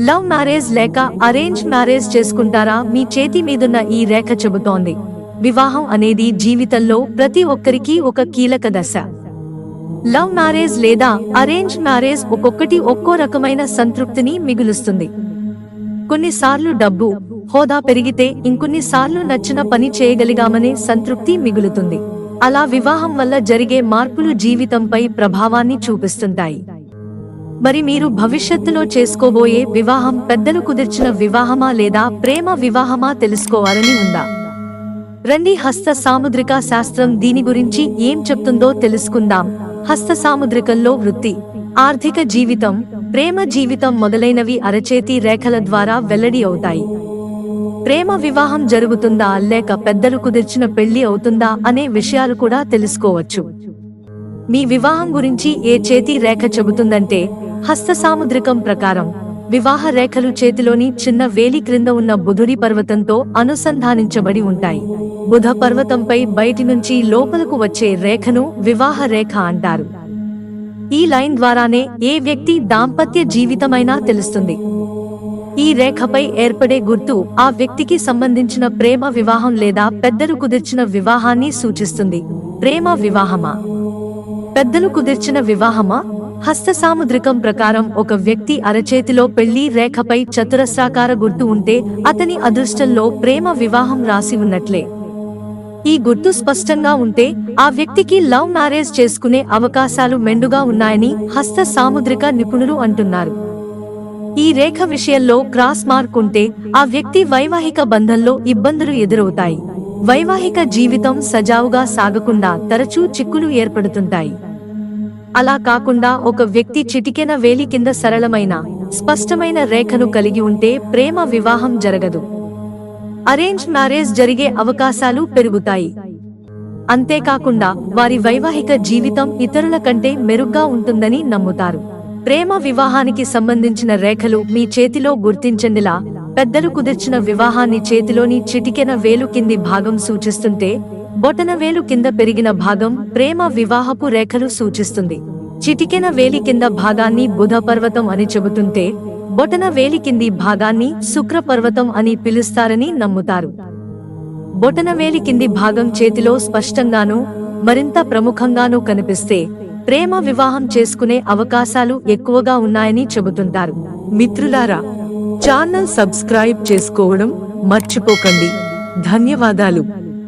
Love marriage లేక arrange marriage చేసుకుంటారా? మీ చేతి మీదున్న ఈ రేఖ చెబుతోంది. వివాహం అనేది జీవితంలో ప్రతి ఒక్కరికి ఒక కీలక దశ. లవ్ మ్యారేజ్ లేదా అరేంజ్ మ్యారేజ్ ఒక్కొక్కటి ఒక్కో రకమైన సంతృప్తిని మిగులుస్తుంది. కొన్నిసార్లు డబ్బు హోదా పెరిగితే ఇంకొన్నిసార్లు నచ్చిన పని చేయగలిగామనే సంతృప్తి మిగులుతుంది. అలా వివాహం వల్ల జరిగే మార్పులు జీవితంపై ప్రభావాన్ని చూపిస్తుంటాయి. మరి మీరు భవిష్యత్తులో చేసుకోబోయే వివాహం పెద్దలు కుదిర్చిన వివాహమా లేదా ప్రేమ వివాహమా తెలుసుకోవాలని ఉందా? రండి హస్త సాముద్రిక శాస్త్రం దీని గురించి ఏం చెప్తుందో తెలుసుకుందాం. హస్త సాముద్రికంలో వృత్తి. ఆర్థిక జీవితం ప్రేమ జీవితం మొదలైనవి అరచేతి రేఖల ద్వారా వెల్లడి అవుతాయి. ప్రేమ వివాహం జరుగుతుందా లేక పెద్దలు కుదిర్చిన పెళ్ళి అవుతుందా అనే విషయాలు కూడా తెలుసుకోవచ్చు. మీ వివాహం గురించి ఏ చేతి రేఖ చెబుతుందంటే హస్త సాముద్రికం ప్రకారం. వివాహ రేఖలు చేతిలోని చిన్న వేలి క్రింద ఉన్న బుధుడి పర్వతంతో అనుసంధానించబడి ఉంటాయి. బుధ పర్వతంపై బయటి నుంచి లోపలకు వచ్చే రేఖను వివాహ రేఖ అంటారు. ఈ లైన్ ద్వారానే ఏ వ్యక్తి దాంపత్య జీవితమైనా తెలుస్తుంది. ఈ రేఖపై ఏర్పడే గుర్తు ఆ వ్యక్తికి సంబంధించిన ప్రేమ వివాహం లేదా పెద్దలు కుదిర్చిన వివాహాన్ని సూచిస్తుంది. ప్రేమ వివాహమా? పెద్దలు కుదిర్చిన వివాహమా? హస్త సాముద్రికం ప్రకారం ఒక వ్యక్తి అరచేతిలో పెళ్ళి రేఖపై చతురస్రాకార గుర్తు ఉంటే అతని అదృష్టంలో ప్రేమ వివాహం రాసి ఉన్నట్లే. ఈ గుర్తు స్పష్టంగా ఉంటే ఆ వ్యక్తికి లవ్ మ్యారేజ్ చేసుకునే అవకాశాలు మెండుగా ఉన్నాయని హస్త సాముద్రిక నిపుణులు అంటున్నారు. ఈ రేఖ విషయంలో క్రాస్ మార్క్ ఉంటే ఆ వ్యక్తి వైవాహిక బంధంలో ఇబ్బందులు ఎదురవుతాయి. వైవాహిక జీవితం సజావుగా సాగకుండా తరచూ చిక్కులు ఏర్పడుతుంటాయి. అలా కాకుండా ఒక వ్యక్తి చిటికెన వేలి కింద సరళమైన స్పష్టమైన రేఖను కలిగి ఉంటే ప్రేమ వివాహం జరగదు. అరేంజ్ మ్యారేజ్ జరిగే అవకాశాలు పెరుగుతాయి. అంతేకాకుండా వారి వైవాహిక జీవితం ఇతరుల కంటే మెరుగ్గా ఉంటుందని నమ్ముతారు. ప్రేమ వివాహానికి సంబంధించిన రేఖలు మీ చేతిలో గుర్తించండిలా పెద్దలు కుదిర్చిన వివాహాన్ని చేతిలోని చిటికెన వేలు కింది భాగం సూచిస్తుంటే బొటన వేలు కింద పెరిగిన భాగం ప్రేమ వివాహపు రేఖలు సూచిస్తుంది. చిటికెన వేలి కింద భాగాన్ని బుధ పర్వతం అని చెబుతుంటే బొటన వేలి కింది భాగాన్ని శుక్ర పర్వతం అని పిలుస్తారని నమ్ముతారు. బొటన వేలి కింది భాగం చేతిలో స్పష్టంగానూ మరింత ప్రముఖంగానూ కనిపిస్తే ప్రేమ వివాహం చేసుకునే అవకాశాలు ఎక్కువగా ఉన్నాయని చెబుతుంటారు. మిత్రులారా ఛానల్ సబ్స్క్రైబ్ చేసుకోవడం మర్చిపోకండి. ధన్యవాదాలు.